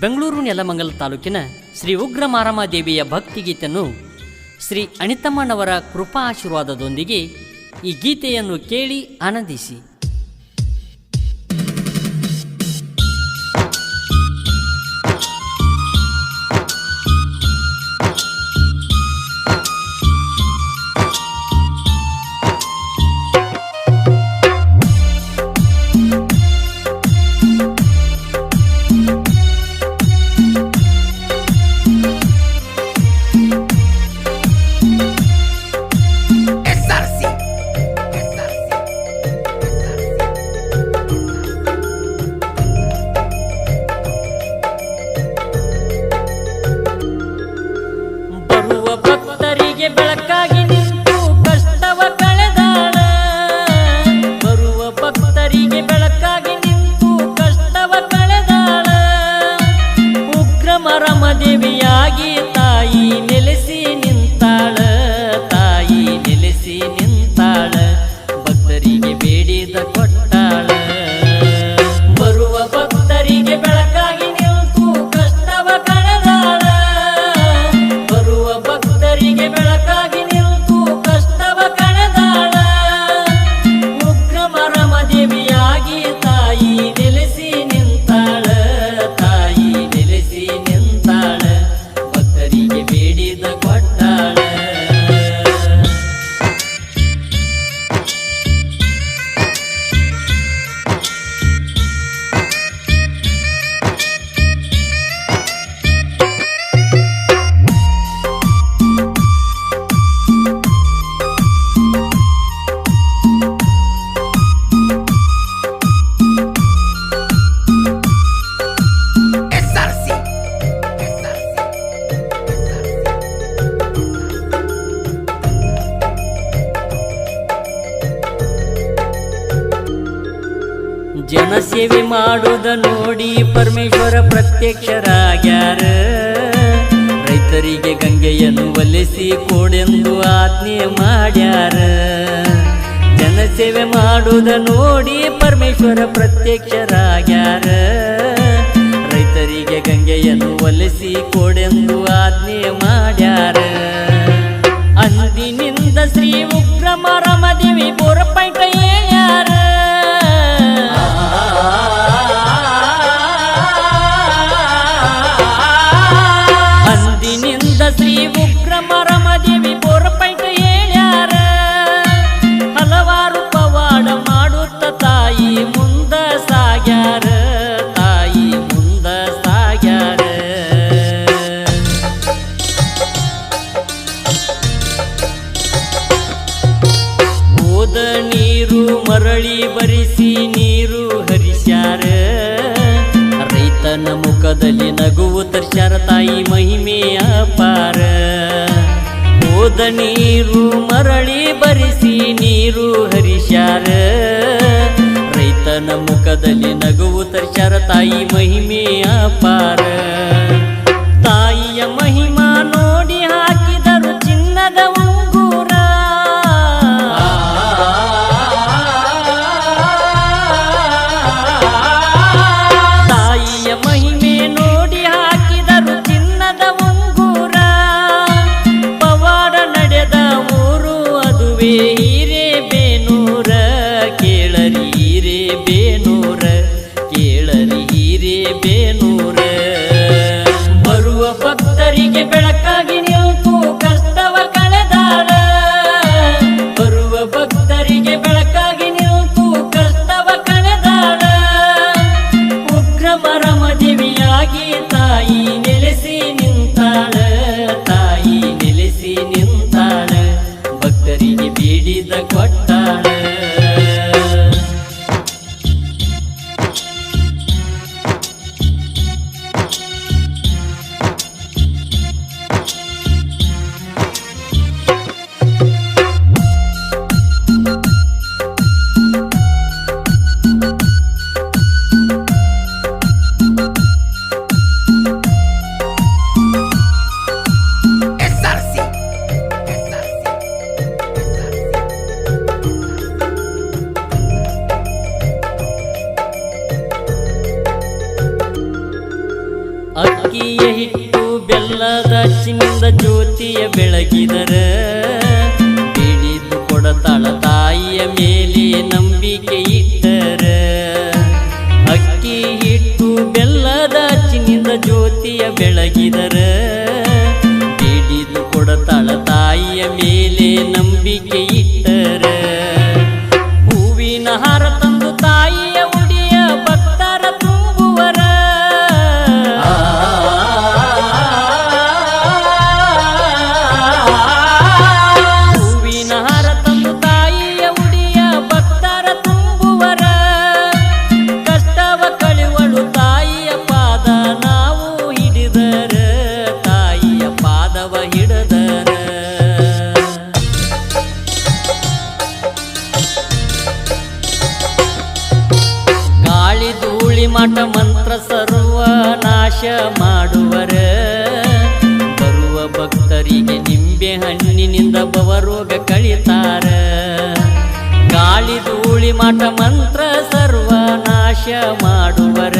ಬೆಂಗಳೂರು ನೆಲಮಂಗಲ ತಾಲೂಕಿನ ಶ್ರೀ ಉಗ್ರ ಮಾರಮದೇವಿಯ ಭಕ್ತಿಗೀತೆಯನ್ನು ಶ್ರೀ ಅಣಿತಮ್ಮನವರ ಕೃಪಾ ಆಶೀರ್ವಾದದೊಂದಿಗೆ ಈ ಗೀತೆಯನ್ನು ಕೇಳಿ ಆನಂದಿಸಿ. ಜನ ಸೇವೆ ಮಾಡುವುದ ನೋಡಿ ಪರಮೇಶ್ವರ ಪ್ರತ್ಯಕ್ಷರಾಗ್ಯಾರ. ರೈತರಿಗೆ ಗಂಗೆಯನ್ನು ಒಲಿಸಿ ಕೊಡೆಂದು ಆಜ್ಞೆ ಮಾಡ್ಯಾರ. ಜನ ಸೇವೆ ಮಾಡುವುದ ನೋಡಿ ಪರಮೇಶ್ವರ ಪ್ರತ್ಯಕ್ಷರಾಗ್ಯಾರ. ರೈತರಿಗೆ ಗಂಗೆಯನ್ನು ಒಲಿಸಿ ಕೊಡೆಂದು ಆಜ್ಞೆ ಮಾಡ್ಯಾರ. ಮಗನ ಮುಖದಲ್ಲಿ ನಗುವು ತರ್ಶಾರ ತಾಯಿ ಮಹಿಮೆಯ ಪಾರ ಹೋದ ನೀರು ಮರಳಿ ಬರಿಸಿ ನೀರು ಹರಿಶಾರ ರೈತನ ಮುಖದಲ್ಲಿ ನಗುವು ತರ್ಶಾರ ತಾಯಿ ಮಹಿಮೆಯ ಪಾರ ಏನು ಅಕ್ಕಿಯ ಹಿಟ್ಟು ಬೆಲ್ಲದ ಚಿನ್ನದ ಜ್ಯೋತಿಯ ಬೆಳಗಿದರ. ಹಿಡಿದು ಕೊಡತಾಳ ತಾಯಿಯ ಮೇಲೆ ನಂಬಿಕೆ ಇಟ್ಟರ. ಅಕ್ಕಿ ಹಿಟ್ಟು ಬೆಲ್ಲದ ಚಿನ್ನಿಂದ ಜ್ಯೋತಿಯ ಬೆಳಗಿದರ. ಹಿಡಿದು ಕೊಡತಾಳ ತಾಯಿಯ ಮೇಲೆ ನಂಬಿಕೆ ಇಟ್ಟರ. ಹೂವಿನ ಹಾರ ಮಠ ಮಂತ್ರ ಸರ್ವ ನಾಶ ಮಾಡುವರ. ಬರುವ ಭಕ್ತರಿಗೆ ನಿಂಬೆ ಹಣ್ಣಿನಿಂದ ಬವರೋಗ ಕಳಿತಾರ. ಗಾಳಿ ಧೂಳಿ ಮಾಟ ಮಂತ್ರ ಸರ್ವ ನಾಶ ಮಾಡುವರ.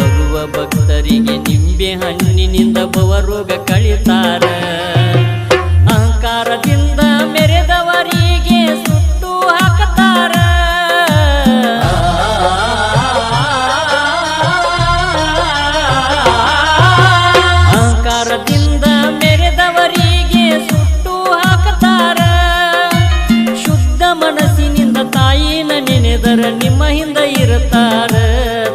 ಬರುವ ಭಕ್ತರಿಗೆ ನಿಂಬೆ ಹಣ್ಣಿನಿಂದ ಬವರೋಗ ಕಳಿತಾರ. ತಾಯಿನ ನೆನೆದರ ನಿಮ್ಮ ಹಿಂದ ಇರುತ್ತಾರ.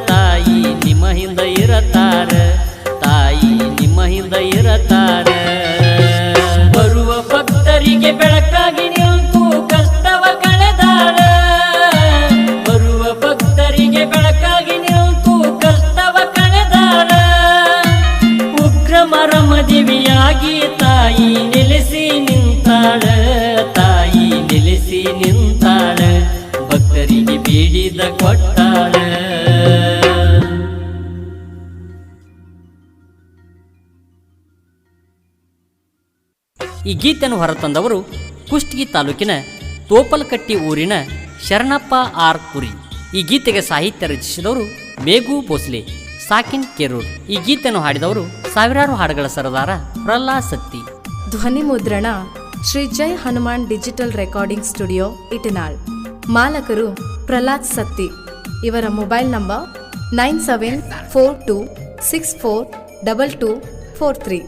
ತಾಯಿ ನಿಮ್ಮ ಹಿಂದ ಇರುತ್ತಾರ. ತಾಯಿ ನಿಮ್ಮ ಹಿಂದ ಇರುತ್ತಾರ. ಬರುವ ಭಕ್ತರಿಗೆ ಬೆಳಕಾಗಿ ನಿಂತು ಕಷ್ಟವ ಕಳೆದಾರ. ಬರುವ ಭಕ್ತರಿಗೆ ಬೆಳಕಾಗಿ ನಿಂತು ಕಷ್ಟವ ಕಳೆದಾರ. ಉಗ್ರ ತಾಯಿ ನೆಲೆಸಿ ನಿಂತಾಳ. ತಾಯಿ ನೆಲೆಸಿ ನಿಂತಾಳ. ಕೊಟ್ಟಾಳ ಈ ಗೀತೆಯನ್ನು ಹೊರತಂದವರು ಕುಷ್ಟಗಿ ತಾಲೂಕಿನ ತೋಪಲ್ಕಟ್ಟಿ ಊರಿನ ಶರಣಪ್ಪ ಆರ್ ಕುರಿ. ಈ ಗೀತೆಗೆ ಸಾಹಿತ್ಯ ರಚಿಸಿದವರು ಮೇಗು ಭೋಸ್ಲೆ, ಸಾಕಿನ್ ಕೆರೂರ್. ಈ ಗೀತೆಯನ್ನು ಹಾಡಿದವರು ಸಾವಿರಾರು ಹಾಡುಗಳ ಸರದಾರ ಪ್ರಹ್ಲಾ ಸತ್ತಿ. ಧ್ವನಿ ಮುದ್ರಣ Shri Jai Hanuman digital recording studio, Itanal. ಮಾಲಕರು Prahlad Satti. ಇವರ mobile number nine seven four two six four double two four three.